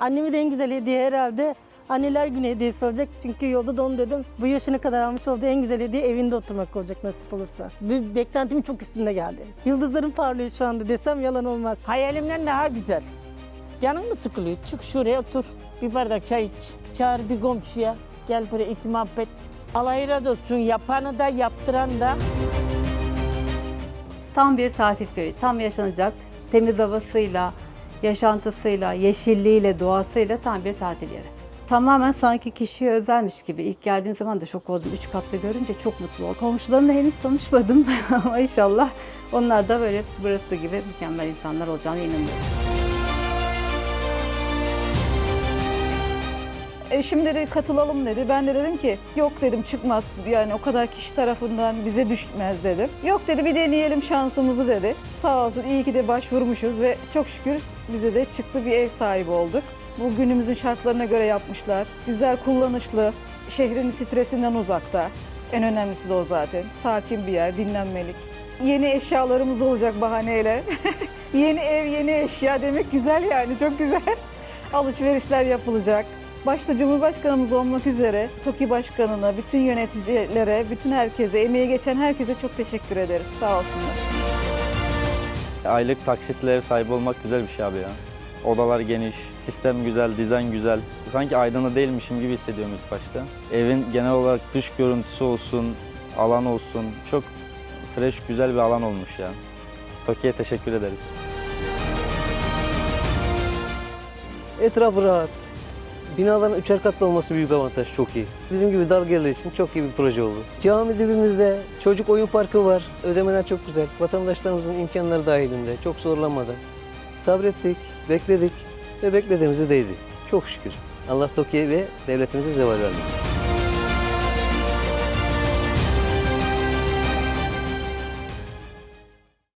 Anneme de en güzel hediye herhalde anneler günü hediyesi olacak. Çünkü yolda da onu dedim. Bu yaşına kadar almış olduğu en güzel hediye evinde oturmak olacak nasip olursa. Bir beklentimin çok üstünde geldi. Yıldızlarım parlıyor şu anda desem yalan olmaz. Hayalimden daha güzel. Canın mı sıkılıyor? Çık şuraya otur. Bir bardak çay iç. Çağır bir komşuya. Gel buraya iki muhabbet. Allah razı olsun. Yapanı da yaptıran da. Tam bir tatil köyü, tam yaşanacak. Temiz havasıyla, yaşantısıyla, yeşilliğiyle, doğasıyla tam bir tatil yeri. Tamamen sanki kişiye özelmiş gibi. İlk geldiğim zaman da şok oldum. Üç katlı görünce çok mutlu oldum. Komşularımla henüz tanışmadım ama inşallah onlar da böyle burası gibi mükemmel insanlar olacağını inanıyorum. Eşim dedi katılalım dedi. Ben de dedim ki yok dedim çıkmaz yani o kadar kişi tarafından bize düşmez dedim. Yok dedi bir deneyelim şansımızı dedi. Sağ olsun iyi ki de başvurmuşuz ve çok şükür bize de çıktı bir ev sahibi olduk. Bu günümüzün şartlarına göre yapmışlar. Güzel kullanışlı, şehrin stresinden uzakta. En önemlisi de o zaten. Sakin bir yer, dinlenmelik. Yeni eşyalarımız olacak bahaneyle. yeni ev, yeni eşya demek güzel yani çok güzel. Alışverişler yapılacak. Başta Cumhurbaşkanımız olmak üzere TOKİ Başkanı'na, bütün yöneticilere, bütün herkese, emeği geçen herkese çok teşekkür ederiz. Sağ olsunlar. Aylık taksitle ev sahibi olmak güzel bir şey abi ya. Odalar geniş, sistem güzel, dizayn güzel. Sanki Aydın'da değilmişim gibi hissediyorum ilk başta. Evin genel olarak dış görüntüsü olsun, alan olsun çok fresh, güzel bir alan olmuş ya. Toki'ye teşekkür ederiz. Etrafı rahat. Binaların üçer katlı olması büyük avantaj, çok iyi. Bizim gibi dar gelirler için çok iyi bir proje oldu. Cami dibimizde çocuk oyun parkı var. Ödemeler çok güzel. Vatandaşlarımızın imkanları dahilinde, çok zorlanmadan. Sabrettik, bekledik ve beklediğimizi değdi. Çok şükür. Allah Tokyo'ya ve devletimize zeval vermesin.